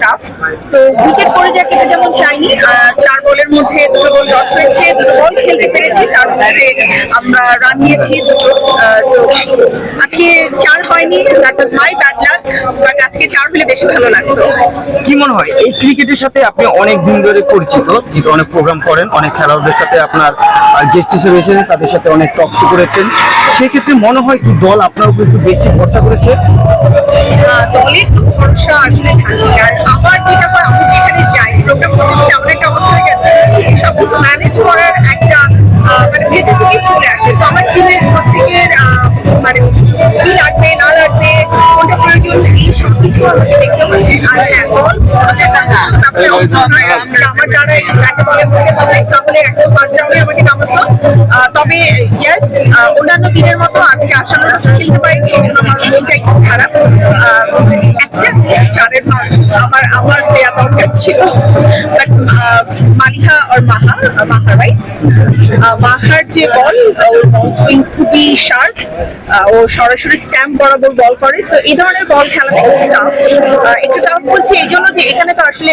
Tough তো wicket পড়ে যাক এটা যেমন চাইনি আর চার বলের মধ্যে দুটো বল ডট হয়েছে দুটো বল খেলতে পেরেছি তার মধ্যে আমরা রান নিয়েছি দুটো আজকে চার হয়নি that was my bad luck but আজকে চার হলে বেশি ভালো লাগতো। কি মনে হয় এই ক্রিকেটের সাথে আপনি অনেক দিন ধরে পরিচিত যেহেতু অনেক প্রোগ্রাম করেন অনেক খেলোয়াড়দের সাথে আপনার গেস্ট হিসেবে এসেছেন তাদের সাথে অনেক টক শো করেছেন সেক্ষেত্রে মনে হয় কি দল আপনার উপর একটু বেশি ভরসা করেছে? দলের তো ভরসা আসলে থাকে আর আমার যেটা আমি যেখানে যাই প্রোগ্রাম করতে এমন একটা অবস্থা হয়ে গেছে সবকিছু ম্যানেজ করার একটা মানে ভেতর থেকে চলে আসে। তো আমার টিমের প্রত্যেকের মানে কি লাগবে না লাগবে কোনটা প্রয়োজন এই সব আমাকে দেখতে হচ্ছে। আর অবসর হয়, আমরা- দ্বারা একটা বলে বলে তাহলে তাহলে ফার্স্ট তবে ইয়েস অন্যান্য দিনের মতো আজকে আসানোর খেলতে পারিনি এই খারাপ। আমার আমার দরকার ছিল। বাট মালিহা আর মাহা মাহা রাইট মাহার যে বল ওর বল সুইং খুবই শার্প ও সরাসরি স্ট্যাম্প বরাবর বল করে। সো এই ধরনের বল একটু টাফ একটু টাফ বলছি এই জন্য যে এখানে তো আসলে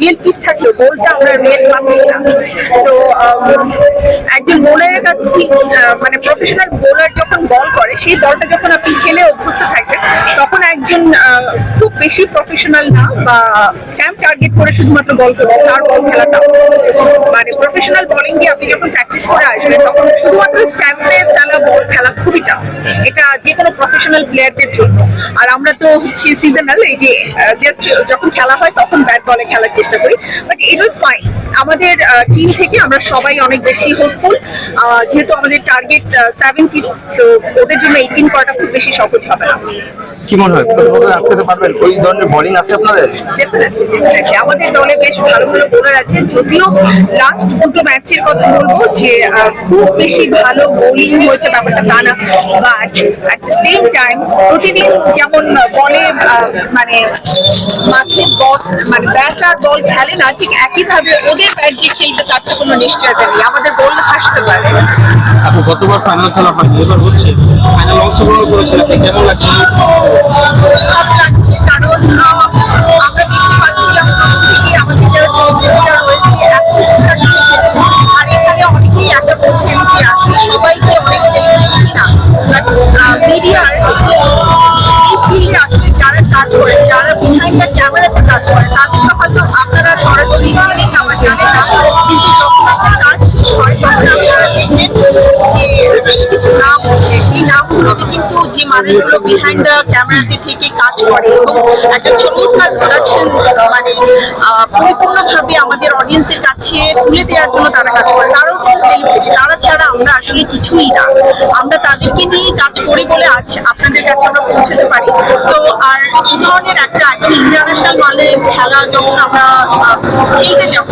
রিয়েল পিস থাকলেও বলটা আমরা রিয়েল পাচ্ছি না। তো একজন বোলারের কাছে মানে প্রফেশনাল বোলার যখন বল করে, সেই বলটা যখন আপনি খেলে অভ্যস্ত থাকবেন, তখন একজন খুব বেশি প্রফেশনাল না বা স্ট্যাম্প টার্গেট করে শুধুমাত্র বল করছে, তার বল খেলাটা। মানে প্রফেশনাল বলিং দিয়ে আপনি যখন প্র্যাকটিস করে আসবেন, তখন শুধুমাত্র স্ট্যাম্পে বল খেলা খুবই টাফ এটা যে কোনো প্রফেশনাল প্লেয়ারদের জন্য। আর আমরা তো হচ্ছে সিজনাল এই যে জাস্ট যখন খেলা হয় তখন ব্যাট বলে খেলার চেষ্টা করি। বাট ইট ওয়াজ ফাইন আমাদের টিম থেকে আমরা সবাই অনেক বেশি হোপফুল যেহেতু আমাদের টার্গেট সেভেন্টি সো ওদের জন্য এইটিন করাটা খুব বেশি সহজ হবে না। কি মনে হয়? আটকাতে পারবেন। ওই ধরনের বোলিং আছে আপনাদের. আমাদের দলে বেশ ভালো ভালো বোলার আছেন যদিও লাস্ট দুটো ম্যাচের কথা বলব যে খুব বেশি ভালো বোলিং হয়েছে ব্যাপারটা তা না। But at the same time প্রতিদিন যেমন বলে মানে মাছের বল মানে ব্যাট আর বল খেলে না ঠিক একইভাবে ওদের ব্যাট যে খেলবে তার তো কোনো নিশ্চয়তা নেই। আমাদের বল আসতে পারে। আপনি গতবার ফাইনাল খেলা হয়নি এবার হচ্ছে। ফাইনাল অংশগ্রহণ করেছেন আপনি কেমন লাগছে? খারাপ লাগছে কারণ আহ, আমরা দেখতে পাচ্ছিলাম আমাদের যারা সহযোগিতা রয়েছে এত আর এখানে অনেকেই একটা বলছেন যে আসলে সবাইকে কাজ করে তাদেরকে আপনারা সরাসরি চিনেন না জানেন না কিন্তু যখন কাজ শেষ হয় দেখবেন যে নাম, সেই নামগুলোকে কিন্তু যে মানুষগুলো বিহাইন্ড দ্য ক্যামেরাতে থেকে কাজ করে এবং একটা চমৎকার প্রোডাকশন মানে পরিপূর্ণভাবে আমাদের অডিয়েন্সের কাছে তুলে দেওয়ার জন্য তারা কাজ করে। তারাও তারা ছাড়া আমরা আসলে কিছুই না। আমরা তাদেরকে নিয়ে কাজ করি বলে আজ আপনাদের কাছে আমরা পৌঁছতে পারি। তো আর এই ধরনের একটা একদম ইন্টারন্যাশনাল মানে খেলা যখন আমরা খেলতে যাব,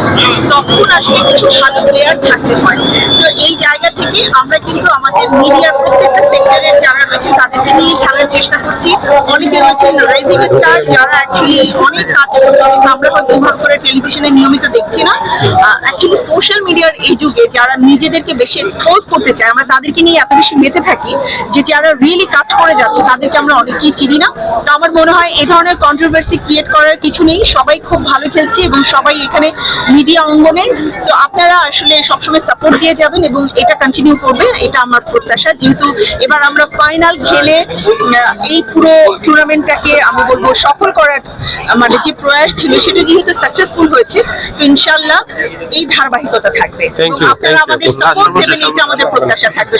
তখন আসলে কিছু ভালো প্লেয়ার থাকতে হয়। তো এই জায়গা থেকে আমরা কিন্তু আমাদের তাদেরকে খেলার চেষ্টা করছি। অনেকে যারা অনেক কাজ করছে আমরা টেলিভিশনে নিয়মিত দেখছি না। অ্যাকচুয়ালি সোশ্যাল মিডিয়ার এই যুগে যারা নিজেদেরকে বেশি এক্সপোজ করতে চায়, আমরা তাদেরকে এত বেশি থাকি যে যারা রিয়েলি কাজ করে যাচ্ছে, তাদেরকে আমরা চিনি না। তো আমার মনে হয় এই ধরনের কন্ট্রোভার্সি ক্রিয়েট করার কিছু নেই। সবাই খুব ভালো খেলছে এবং সবাই এখানে মিডিয়া অঙ্গনে। আপনারা আসলে সবসময় সাপোর্ট দিয়ে যাবেন এবং এটা কন্টিনিউ করবে এটা আমার প্রত্যাশা। যেহেতু এবার আমরা ফাইনাল খেলে আহ, এই পুরো টুর্নামেন্টটাকে আমি বলব সফল করার মানে যে প্রয়াস ছিল সেটা যেহেতু সাকসেসফুল হয়েছে তো ইনশাল্লাহ এই ধারাবাহিকতা থাকবে। আপনারা আমাদের সাপোর্ট দেবেন এটা আমাদের প্রত্যাশা থাকবে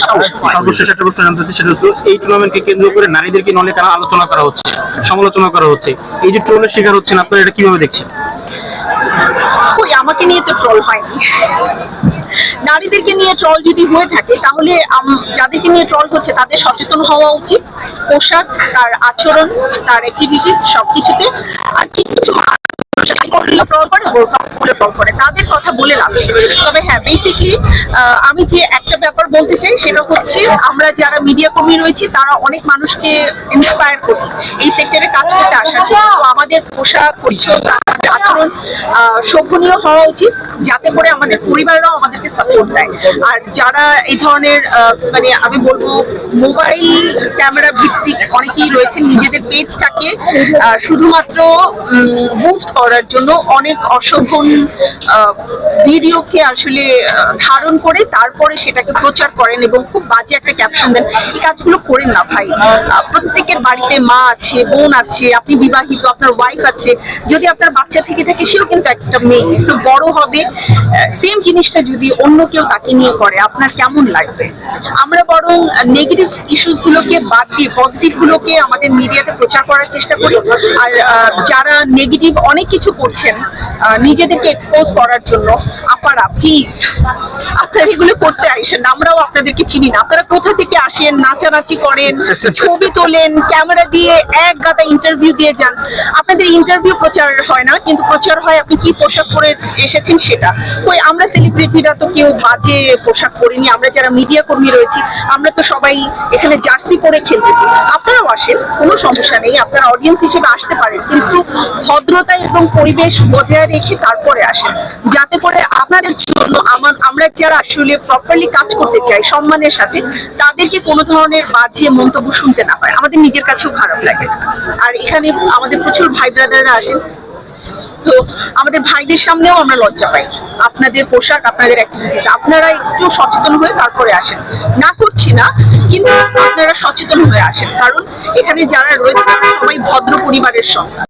সর্বশেষ একটা প্রশ্ন জানতে চাই সেটা হচ্ছে এই টুর্নামেন্টকে কেন্দ্র করে নারীদেরকে নিয়ে অনেক আলোচনা করা হচ্ছে সমালোচনা করা হচ্ছে। এই যে ট্রোলের শিকার হচ্ছেন আপনারা এটা কীভাবে দেখছেন? কই আমাকে নিয়ে তো ট্রল হয়নি। নারীদেরকে নিয়ে ট্রল যদি হয়ে থাকে, তাহলে যাদেরকে নিয়ে ট্রল হচ্ছে তাদের সচেতন হওয়া উচিত। পোশাক, তার আচরণ, তার অ্যাক্টিভিটিস সবকিছুতে। আর কিছু তাদের কথা বলে লাভ তবে হ্যাঁ বেসিকলি আমি যে একটা ব্যাপার বলতে চাই সেটা হচ্ছে আমরা যারা মিডিয়া কর্মী রয়েছি তারা অনেক মানুষকে ইন্সপায়ার করি এই সেক্টরে কাজ করতে আসার জন্য আমাদের পোশাক আচরণ শোভনীয় হওয়া উচিত যাতে করে আমাদের পরিবাররাও আমাদেরকে সাপোর্ট দেয় আর যারা এই ধরনের মানে আমি বলব মোবাইল ক্যামেরা ভিত্তিক অনেকেই রয়েছেন নিজেদের পেজটাকে শুধুমাত্র বুস্ট করার জন্য অনেক অশোভন ভিডিওকে আসলে ধারণ করে তারপরে সেটাকে প্রচার করেন এবং খুব বাজে একটা ক্যাপশন দেন। এই কাজগুলো করেন না ভাই। প্রত্যেকের বাড়িতে মা আছে, বোন আছে, আপনি বিবাহিত, আপনার ওয়াইফ আছে। যদি আপনার বাচ্চা থেকে থাকে, সেও কিন্তু একটা মেয়ে। সো বড় হবে সেম জিনিসটা যদি অন্য কেউ তাকে নিয়ে করে, আপনার কেমন লাগবে? আমরা বরং নেগেটিভ ইস্যুস গুলোকে বাদ দিয়ে পজিটিভ গুলোকে আমাদের মিডিয়াতে প্রচার করার চেষ্টা করি। আর যারা নেগেটিভ অনেক কিছু করছেন নিজেদেরকে এক্সপোজ করার জন্য আপারা প্লিজ আপনারা এগুলো করতে আসেন আমরাও আপনাদেরকে চিনি না। আপনারা কোথা থেকে আসেন, নাচানাচি করেন, ছবি তোলেন ক্যামেরা দিয়ে এক গাদা ইন্টারভিউ দিয়ে যান? আপনাদের ইন্টারভিউ প্রচার হয় না, কিন্তু প্রচার হয় আপনি কি পোশাক পরে এসেছেন সেটা। ওই আমরা সেলিব্রিটিরা তো কেউ বাজে পোশাক পরিনি, আমরা যারা মিডিয়া কর্মী রয়েছি, আমরা তো সবাই এখানে জার্সি পরে খেলতেছি। আপনারাও আসেন, কোনো সমস্যা নেই, আপনারা অডিয়েন্স হিসেবে আসতে পারেন, কিন্তু ভদ্রতা এবং পরিবেশ বজায় রেখে তারপরে আসেন। যাতে করে আপনাদের জন্য আমার, আমরা যারা আসলে প্রপারলি কাজ করতে চাই সম্মানের সাথে, তাদেরকে কোনো ধরনের বাজে মন্তব্য শুনতে না পায়। আমাদের নিজের কাছেও খারাপ লাগে। আর এখানে আমাদের প্রচুর ভাই ব্রাদাররা আসেন। সো আমাদের ভাইদের সামনেও আমরা লজ্জা পাই। আপনাদের পোশাক, আপনাদের অ্যাক্টিভিটিস আপনারা একটু সচেতন হয়ে তারপরে আসেন। না করছি না, কিন্তু আপনারা সচেতন হয়ে আসেন। কারণ এখানে যারা রয়েছে সবাই ভদ্র পরিবারের সন্তান।